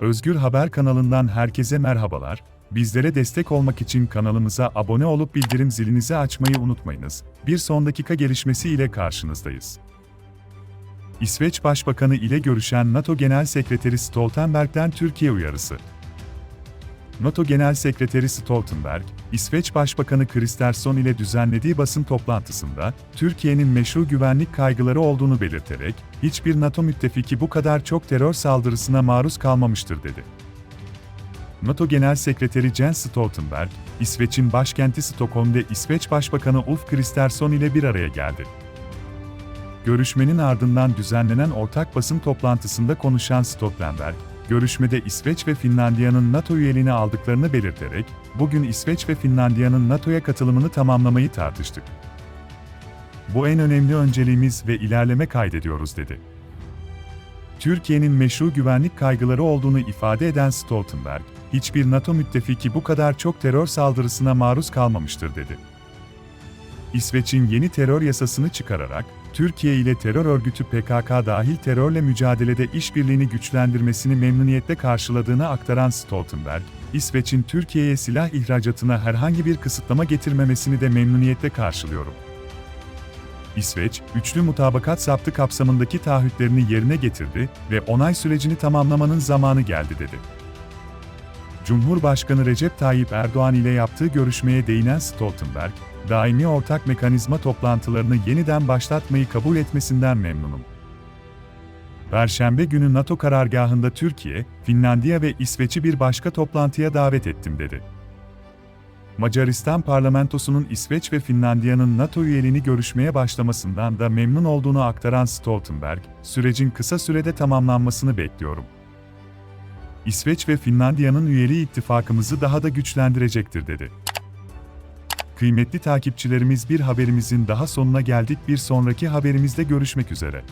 Özgür Haber kanalından herkese merhabalar. Bizlere destek olmak için kanalımıza abone olup bildirim zilinizi açmayı unutmayınız. Bir son dakika gelişmesi ile karşınızdayız. İsveç Başbakanı ile görüşen NATO Genel Sekreteri Stoltenberg'den Türkiye uyarısı. NATO Genel Sekreteri Stoltenberg, İsveç Başbakanı Kristersson ile düzenlediği basın toplantısında, Türkiye'nin meşru güvenlik kaygıları olduğunu belirterek, hiçbir NATO müttefiki bu kadar çok terör saldırısına maruz kalmamıştır dedi. NATO Genel Sekreteri Jens Stoltenberg, İsveç'in başkenti Stockholm'da İsveç Başbakanı Ulf Kristersson ile bir araya geldi. Görüşmenin ardından düzenlenen ortak basın toplantısında konuşan Stoltenberg, görüşmede İsveç ve Finlandiya'nın NATO üyeliğini aldıklarını belirterek, bugün İsveç ve Finlandiya'nın NATO'ya katılımını tamamlamayı tartıştık. Bu en önemli önceliğimiz ve ilerleme kaydediyoruz dedi. Türkiye'nin meşru güvenlik kaygıları olduğunu ifade eden Stoltenberg, hiçbir NATO müttefiki bu kadar çok terör saldırısına maruz kalmamıştır dedi. İsveç'in yeni terör yasasını çıkararak, Türkiye ile terör örgütü PKK dahil terörle mücadelede işbirliğini güçlendirmesini memnuniyetle karşıladığını aktaran Stoltenberg, İsveç'in Türkiye'ye silah ihracatına herhangi bir kısıtlama getirmemesini de memnuniyetle karşılıyorum. İsveç, üçlü mutabakat zaptı kapsamındaki taahhütlerini yerine getirdi ve onay sürecini tamamlamanın zamanı geldi dedi. Cumhurbaşkanı Recep Tayyip Erdoğan ile yaptığı görüşmeye değinen Stoltenberg, daimi ortak mekanizma toplantılarını yeniden başlatmayı kabul etmesinden memnunum. Perşembe günü NATO karargahında Türkiye, Finlandiya ve İsveç'i bir başka toplantıya davet ettim dedi. Macaristan parlamentosunun İsveç ve Finlandiya'nın NATO üyeliğini görüşmeye başlamasından da memnun olduğunu aktaran Stoltenberg, sürecin kısa sürede tamamlanmasını bekliyorum. İsveç ve Finlandiya'nın üyeliği ittifakımızı daha da güçlendirecektir dedi. Kıymetli takipçilerimiz bir haberimizin daha sonuna geldik. Bir sonraki haberimizde görüşmek üzere.